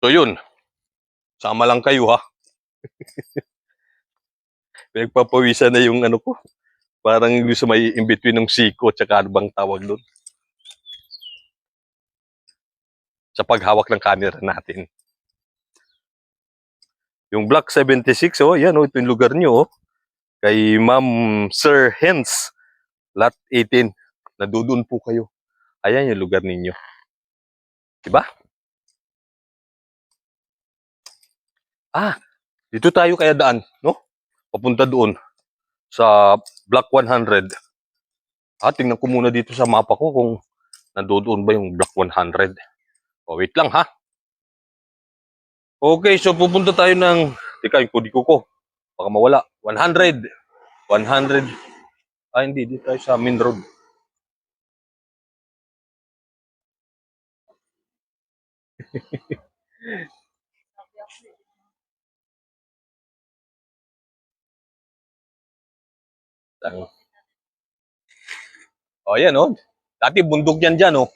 So yun, sama lang kayo ha. Pinagpapawisan na yung ano ko. Parang gusto may in-between ng siko at saka ano bang tawag doon. Sa paghawak ng camera natin. Yung Block 76, oh, yan, oh, ito yung lugar nyo, oh. Kay Ma'am Sir Hens, Lot 18. Nadudun po kayo. Ayan yung lugar ninyo. Diba? Ah, dito tayo kaya daan, no? Papunta doon sa Block 100. Ah, tingnan ko muna dito sa mapa ko kung nandoon ba yung Block 100. O, wait lang ha. Okay, so pupunta tayo ng, tika, yung kodi ko. Baka mawala. 100. 100. Ah, hindi. Dito tayo sa main road. Tang- O, yan, oh. Dati bundok yan dyan, oh.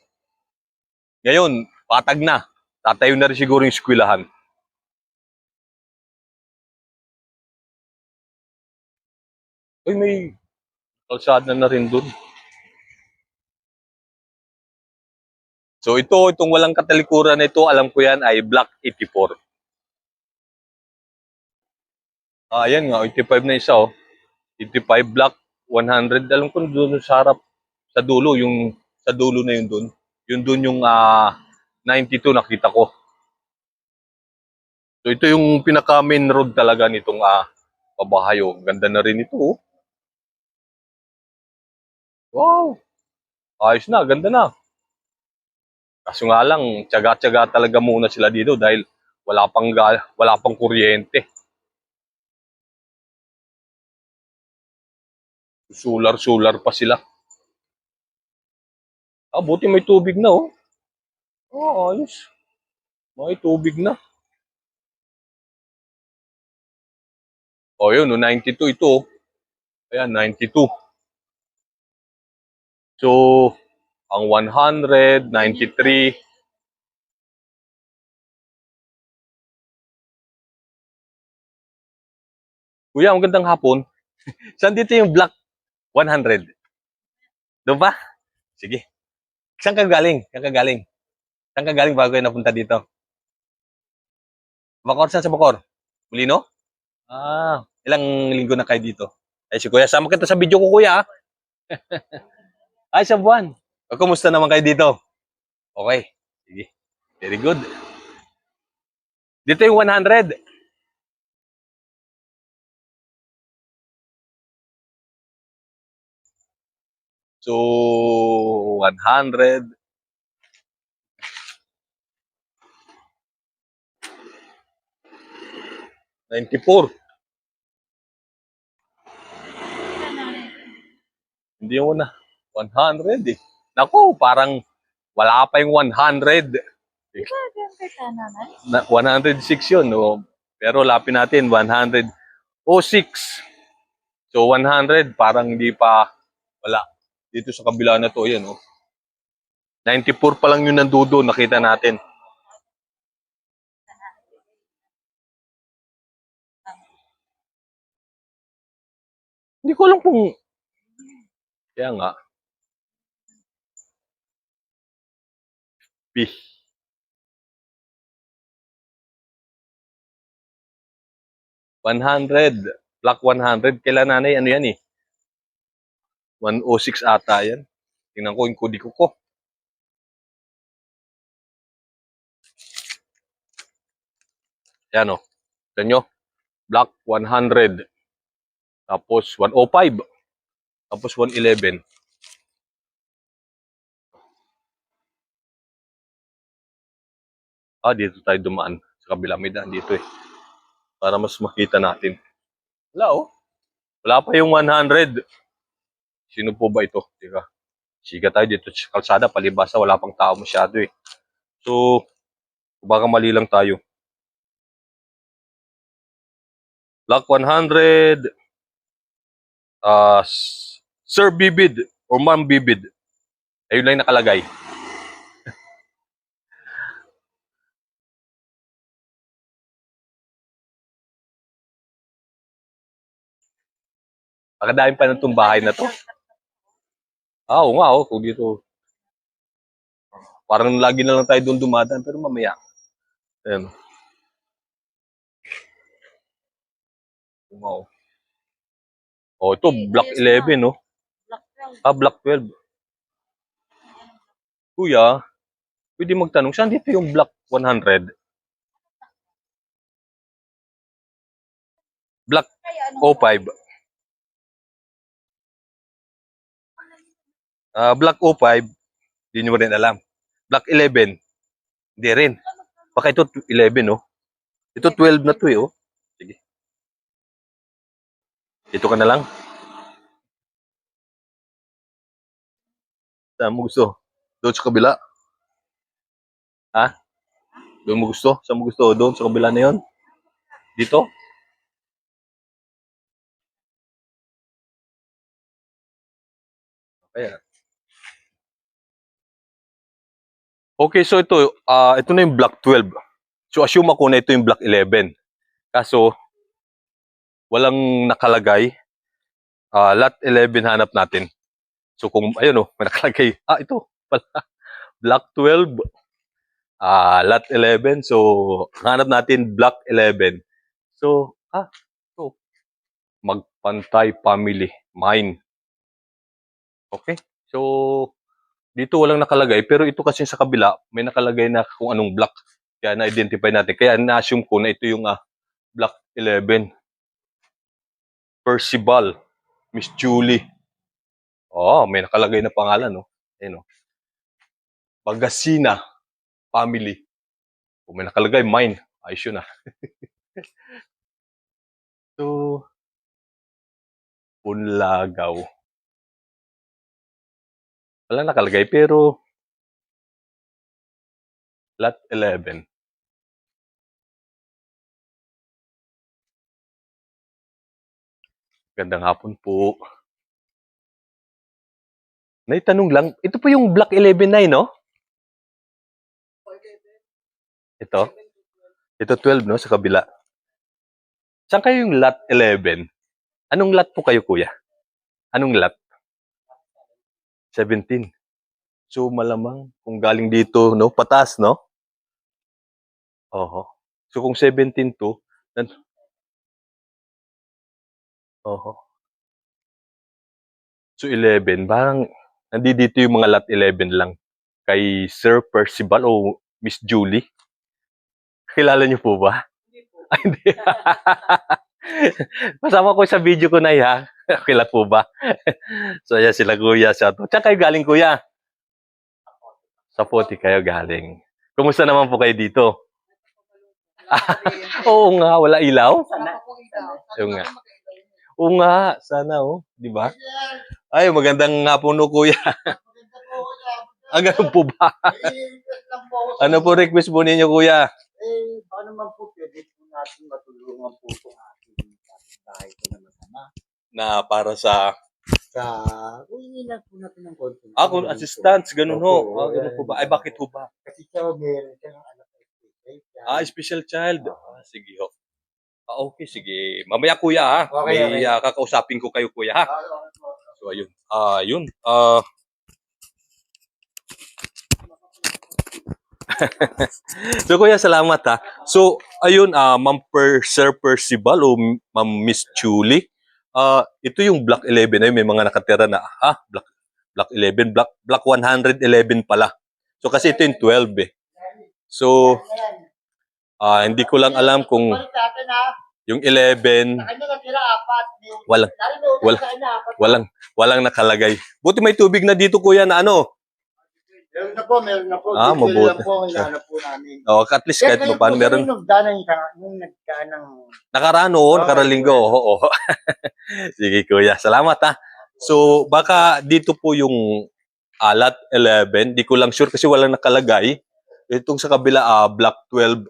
Ngayon, patag na. Tatayo na rin siguro yung eskwelahan. Uy, may kalsada na rin dun. So ito, itong walang katalikuran na ito, alam ko yan ay Block 84. Ah, ayan nga, 85 na isa oh. 85 Block 100. Alam ko doon sa harap, sa dulo, yung sa dulo na yun doon. Yun doon yung ah, 92 nakita ko. So ito yung pinaka main road talaga nitong ah, pabahayo. Ganda na rin ito oh. Wow! Ayos na, ganda na. Kaso nga lang, tiyaga-tiyaga talaga muna sila dito dahil wala pang wala pang kuryente. Solar-solar pa sila. Ah, buti may tubig na oh. Oh, ayos. May tubig na. Oh, yun, no, 92 ito. oh. Ayan, 92. So, ang 100, 93, Kuya, ang gandang hapon. Saan dito yung block 100? Doon ba? Sige. Saan ka galing? Saan ka galing? Saan ka galing bago kayo napunta dito? Bacor, saan sa Bacor? Molino? Ah, ilang linggo na kayo dito? Ay, si Kuya, sama kita sa video ko, Kuya. ah. Ay, sa buwan. O, kumusta naman kayo dito? Okay. Sige. Very good. Dito yung 100. So, 100. Ninety-four. Hindi mo na. 100 eh. Naku, parang wala pa yung 100. Na, 106 yun. No? Pero lapin natin, 106. So, 100, parang hindi pa, wala. Dito sa kabila na to, yan. Oh. 94 pa lang yung nandudo, nakita natin. Hindi ko alam kung... Kaya nga. P. One hundred. Block 100. Kailan nanay? Ano yan eh? 106 ata yan. Tingnan ko yung kodi ko. Yan o. Tignan nyo. Block 100. Tapos 105. Tapos 111. Ah, dito tayo dumaan. Sa kabila may daan dito eh. Para mas makita natin. Wala oh. Wala pa yung 100. Sino po ba ito? Teka. Siga tayo dito sa kalsada. Palibasa, wala pang tao masyado eh. So, baka mali lang tayo. Lock 100. Uh, ah, Sir Bibid or Ma'am Bibid. Ayun lang nakalagay. Ang dami pa ng itong bahay na to. Ah, oo nga, oh, kung dito. Parang lagi na lang tayo doon dumadaan, pero mamaya. Ayan. Wow. Oh, ito, Block 11, no? Black Crown. Ah, Block 12. Kuya, pwede magtanong, saan dito yung Block 100? Block Kaya ano? 05. Ah, Block 05, hindi nyo rin alam. Block 11, hindi rin. Baka ito 11, no? Ito 12 na to, eh, oh. Sige. Ito ka na lang. Saan mo gusto? Doon sa kabila? Ha? Doon mo gusto? Saan mo gusto? Doon sa kabila na yon? Dito? Kaya. Okay, so ito, ah ito na yung block 12. So assume ako na ito yung block 11. Kaso, walang nakalagay. Ah lot 11 hanap natin. So kung, ayun oh, may nakalagay. Ah, ito pala. Block 12. Ah, lot 11. So, hanap natin block 11. So, ah, ito. Magpantay family. Mine. Okay? So, dito walang nakalagay. Pero ito kasi sa kabila, may nakalagay na kung anong block. Kaya na-identify natin. Kaya na-assume ko na ito yung ah, block 11. Percival. Miss Julie. Oh, may nakalagay na pangalan, no? Ayun, no? Bagasina family. Kung may nakalagay, mine. Ayos yun, ah. so, Punlagaw. Wala nakalagay, pero lot 11. Gandang hapon po. Naitanong lang, ito po yung Block 11 na, no? Ito? Ito 12, no? Sa kabila. Saan kayo yung lot 11? Anong lot po kayo, kuya? Anong lot? 17. So, malamang kung galing dito, no? Patas, no? Oho. So, kung 17 to, nan... Oho. So, 11, parang nandito yung mga lot 11 lang. Kay Sir Percival o Miss Julie. Kilala niyo po ba? Ay, hindi. Masama ko sa video ko na ya. Kilala po ba? so, yan sila kuya. Sa to. Tsaka kayo galing kuya. Sa puti kayo galing. Kumusta naman po kayo dito? Oo nga, wala ilaw. Yung nga. Oo nga, sana oh. Di ba? Ay, magandang hapon no, kuya. Ah, ganun po ba? Ano po request po ninyo, kuya? Eh, baka naman po pwede po natin matulungan po itong ating bahay ko na masama. Na para sa... Sa, huwingi lang po natin ng konti. Ah, kung assistance, ganun ho. Opo, Ah, ganun po ba? Ay, bakit ho ba? Kasi siya, meron siyang anak na special. Ah, special child. Ah, sige ho. Ah, okay, sige. Mamaya, kuya, ha? Okay, May okay. ah, kakausapin ko kayo, kuya, ha? Ah. So, ayun. Ah, yun. Ah... so, kuya, salamat ha. So, ayun, ah, Ma'am Per, Sir Percival o Ma'am Miss Julie. Ah, ito yung Block 11 ay may mga nakatira na, ah, Block, Block 11, Block, Block 111 pala. So, kasi ito yung 12 eh. So, ah, hindi ko lang alam kung yung 11, Sa kanya natira apat. Yung- Walang- Lalo na wala- sa kanya apat. walang, walang nakalagay. Buti may tubig na dito, kuya, na ano. Meron na po, meron na po. Ah, Dito mabuti. lang po ang hinahanap po namin. Oh, at least kahit pa paano meron. Yung nagdaan ng yung nagdaan ng Nakaraan oo, nakaraan linggo. Oo, oo. Sige kuya, salamat ha. So baka dito po yung alat 11, di ko lang sure kasi walang nakalagay. Itong sa kabila ah, block 12.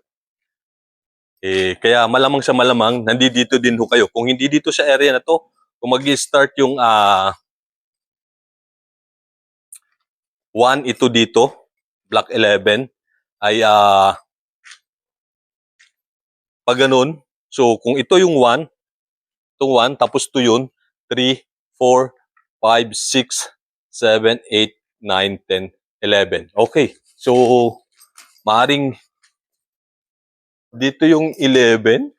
Eh, kaya malamang sa malamang, nandito din ho kayo. Kung hindi dito sa area na to, kung mag-start yung ah 1 ito dito, block 11, ay ah pag ganun, so kung ito yung 1, itong 1, tapos 2 yun, 3, 4, 5, 6, 7, 8, 9, 10, 11. Okay. So, maaring dito yung 11.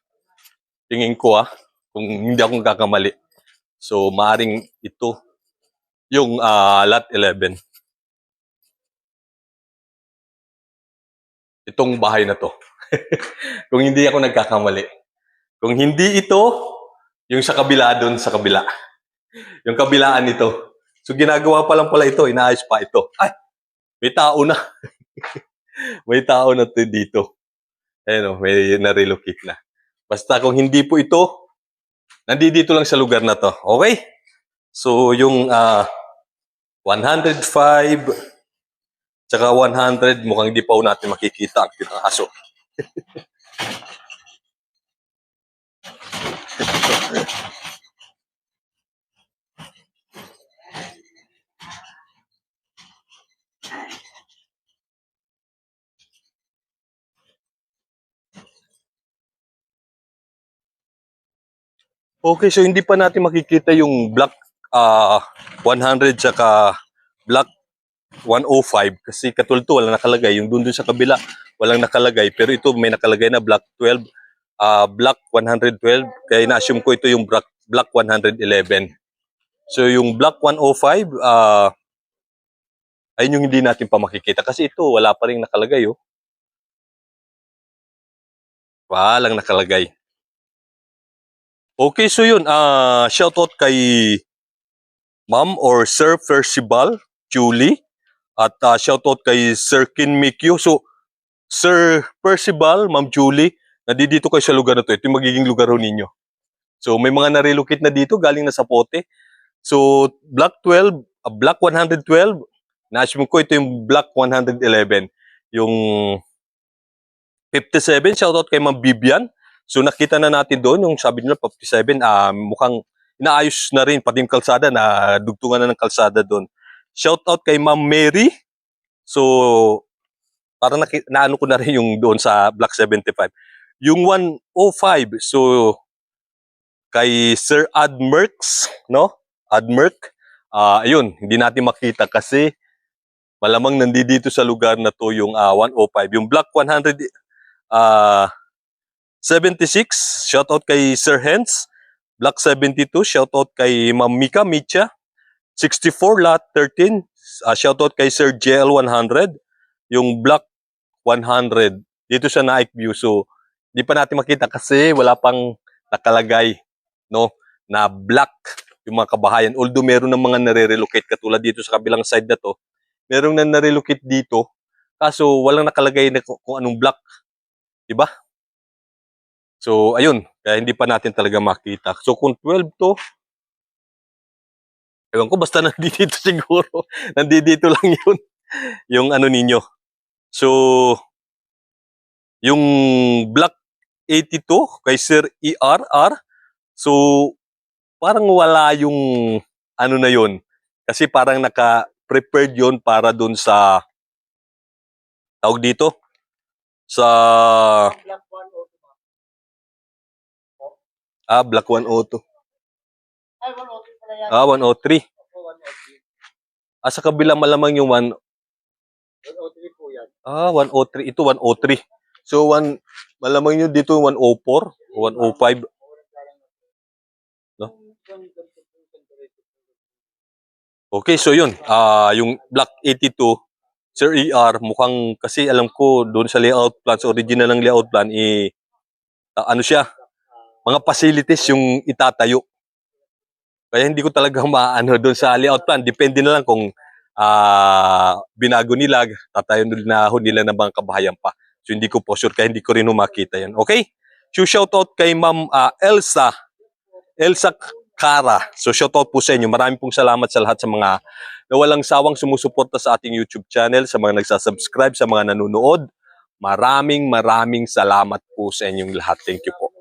Tingin ko ah. Kung hindi akong kakamali. So, maaring ito yung ah, lot 11. Itong bahay na to. Kung hindi ako nagkakamali. Kung hindi ito, yung sa kabila doon sa kabila. Yung kabilaan nito. So ginagawa pa lang pala ito, inaayos pa ito. Ay, may tao na. may tao na to dito. Ayun, oh, may na-relocate na. Basta kung hindi po ito, nandito lang sa lugar na to. Okay? So yung ah 105 tsaka 100 mukhang hindi pa natin makikita ang pinaso. Okay, so hindi pa natin makikita yung black ah 100 tsaka black 105 kasi katulto wala nakalagay. Yung dun dun sa kabila walang nakalagay. Pero ito may nakalagay na black 12 ah black 112 kaya na-assume ko ito yung black black 111 so yung black 105 ah ayun yung hindi natin pa makikita. Kasi ito wala pa rin nakalagay oh. Walang nakalagay. Okay, so yun, ah shoutout kay Ma'am or Sir Percival Julie at ah, shoutout kay Sir Kin Mikyo. So, Sir Percival, Ma'am Julie, nandito kayo sa lugar na to. Ito yung magiging lugar ho ninyo. So, may mga na-relocate na dito, galing na sa pote. So, Block 12, ah, Block 112, na-assume ko ito yung Block 111. Yung 57, shoutout kay Ma'am Bibian. So nakita na natin doon yung sabi nila 57 ah mukhang inaayos na rin pati yung kalsada na dugtungan na ng kalsada doon. Shout out kay Ma'am Mary. So parang naki, naano ko na rin yung doon sa Block 75. Yung 105 so kay Sir Admerks, no? Admerk. Ah ayun, hindi natin makita kasi malamang nandito sa lugar na to yung ah, 105. Yung Block 100 ah 76, shoutout kay Sir Hens. Block 72, shoutout kay Ma'am Mika Micha. 64, lot 13, uh, shoutout kay Sir JL100. Yung Block 100, dito sa Naik View. So, di pa natin makita kasi wala pang nakalagay, no, na black yung mga kabahayan. Although meron ng mga nare-relocate katulad dito sa kabilang side na to, meron na nare-relocate dito, kaso walang nakalagay na kung anong block. Diba? So, ayun. Kaya hindi pa natin talaga makita. So, kung 12 to, ewan ko, basta nandito siguro. nandito lang yun. Yung ano ninyo. So, yung Block 82 kay Sir ERR, so, parang wala yung ano na yun. Kasi parang naka-prepared yun para dun sa tawag dito sa Black 102 ba? ah, Block 102. Ay, 103 Ah, 103. Ako, 103. Ah, sa kabila malamang yung 1, 103 po yan. ah, 103. Ito 103. So, 1, malamang yun dito 104 o 105. No? Okay, so yun. Ah, yung Block 82, Sir ER, mukhang kasi alam ko doon sa layout plan, sa original ng layout plan, eh, ah, ano siya, mga facilities yung itatayo. Kaya hindi ko talaga maano doon sa layout plan. Depende na lang kung ah binago nila, tatayo na ho nila ng mga kabahayan pa. So hindi ko po sure, kaya hindi ko rin makita yan. Okay? So shoutout kay Ma'am ah, Elsa, Elsa Cara. So shoutout po sa inyo. Maraming pong salamat sa lahat sa mga na walang sawang sumusuporta sa ating YouTube channel, sa mga nagsasubscribe, sa mga nanonood. Maraming maraming salamat po sa inyong lahat. Thank you po.